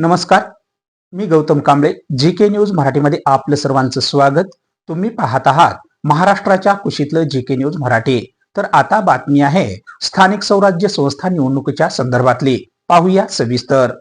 नमस्कार मी Gautam Kamble G K news मराठीमध्ये आपलं सर्वांचं स्वागत. तुम्ही पाहत आहात महाराष्ट्राच्या कुशीतलं जी के न्यूज मराठी. तर आता बातमी आहे स्थानिक स्वराज्य संस्था निवडणुकीच्या संदर्भातली. पाहूया सविस्तर.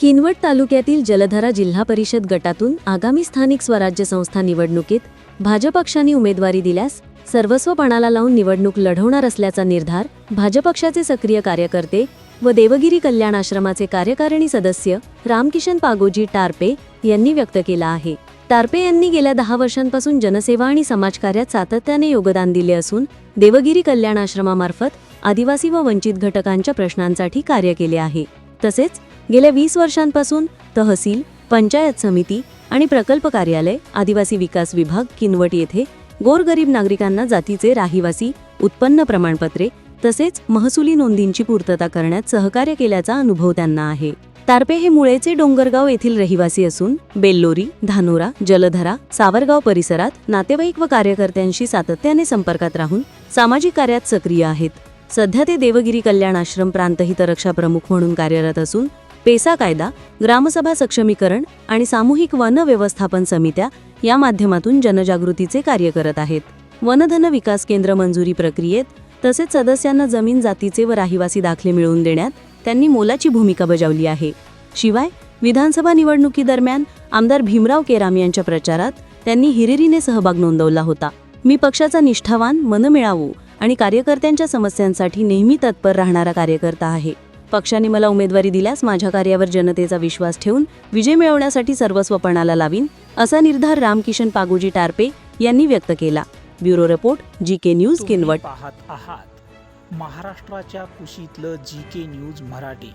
किनवट तालुक्यातील जलधरा जिल्हा परिषद गटातून आगामी स्थानिक स्वराज्य संस्था निवडणुकीत भाजपक्षाने उमेदवारी दिल्यास सर्वस्व पणाला लावून निवडणूक लढवणार असल्याचा निर्धार भाजपक्षाचे सक्रिय कार्यकर्ते व देवगिरी कल्याण आश्रमाचे कार्यकारिणी सदस्य रामकिशन पागोजी टारपे यांनी व्यक्त केला आहे. टारपे यांनी गेल्या दहा वर्षांपासून जनसेवा आणि समाजकार्यात सातत्याने योगदान दिले असून देवगिरी कल्याण आश्रमामार्फत आदिवासी व वंचित घटकांच्या प्रश्नांसाठी कार्य केले आहे. तसेच गेल्या वीस वर्षांपासून तहसील पंचायत समिती आणि प्रकल्प कार्यालय आदिवासी विकास विभाग किनवट येथे गोरगरीब नागरिकांना जातीचे राहिवासी उत्पन्न प्रमाणपत्रे तसेच महसुली नोंदींची पूर्तता करण्यात सहकार्य केल्याचा अनुभव त्यांना आहे. तारपे हे मुळेचे डोंगरगाव येथील रहिवासी असून बेल्लोरी धानोरा जलधरा सावरगाव परिसरात नातेवाईक व कार्यकर्त्यांशी सातत्याने संपर्कात राहून सामाजिक कार्यात सक्रिय आहेत. सध्या ते देवगिरी कल्याण आश्रम प्रांतहितरक्षा प्रमुख म्हणून कार्यरत असून पेसा कायदा ग्रामसभा सक्षमीकरण आणि सामूहिक वन व्यवस्थापन समित्या या माध्यमातून जनजागृतीचे कार्य करत आहेत. वनधन विकास केंद्र मंजुरी प्रक्रियेत तसेच सदस्यांना जमीन जातीचे व राहिवासी दाखले मिळवून देण्यात त्यांनी मोलाची भूमिका बजावली आहे. शिवाय विधानसभा निवडणुकीदरम्यान आमदार भीमराव केराम यांच्या प्रचारात त्यांनी हिरिरीने सहभाग नोंदवला होता. मी पक्षाचा निष्ठावान मनमिळावू आणि कार्यकर्त्यांच्या समस्यांसाठी नेहमी तत्पर राहणारा कार्यकर्ता आहे. पक्षाने मला उमेदवारी दिल्यास माझ्या कार्यावर जनतेचा विश्वास ठेवून विजय मिळवण्यासाठी सर्वस्वपणाला लावीन असा निर्धार रामकिशन पागोजी टारपे यांनी व्यक्त केला. Bureau report G K news Kinwat. पाहत आहात महाराष्ट्राच्या कुशीतलं जी के न्यूज मराठी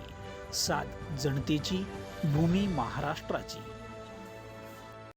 सात जनतेची भूमी महाराष्ट्राची.